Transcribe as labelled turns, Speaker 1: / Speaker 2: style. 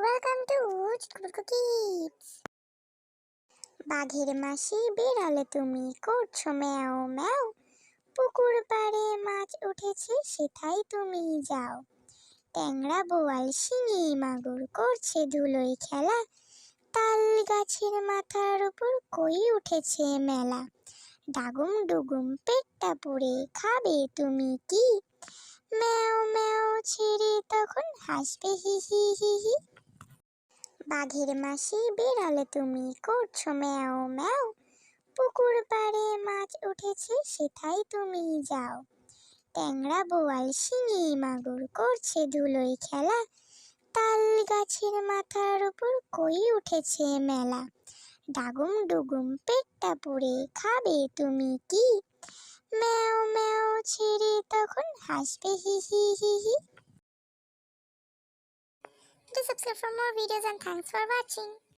Speaker 1: To Chukbuku Kids. বাঘের মাসি বেড়ালে তুমি করছ ম্যাও ম্যাও। পুকুর পাড়ে মাছ উঠেছে, সেথায় তুমি যাও। ট্যাংরা বোয়াল শিঙি মাগুর করছে ধুলোয় খেলা। তাল গাছের মাথার উপর কই উঠেছে মেলা। ডাগুম ডুগুম পেটটা পুড়ে খাবে তুমি কি? ম্যাও ম্যাও ছেড়ে তখন হাসবে হি হি হি হি। বাঘের মাসি বেড়ালে তুমি করছ ম্যাও ম্যাও। পুকুর পাড়ে মাছ উঠেছে, সেথায় তুমি যাও। ট্যাংরা, বোয়াল, শিঙি, মাগুর করছে ধুলোয় খেলা। তাল গাছের মাথার উপর কই উঠেছে মেলা। ডাগুম ডুগুম পেটটা পুড়ে খাবে তুমি কি? ম্যাও ম্যাও ছেড়ে তখন হাসবে হি হি হি হি। Please subscribe for more videos and thanks for watching.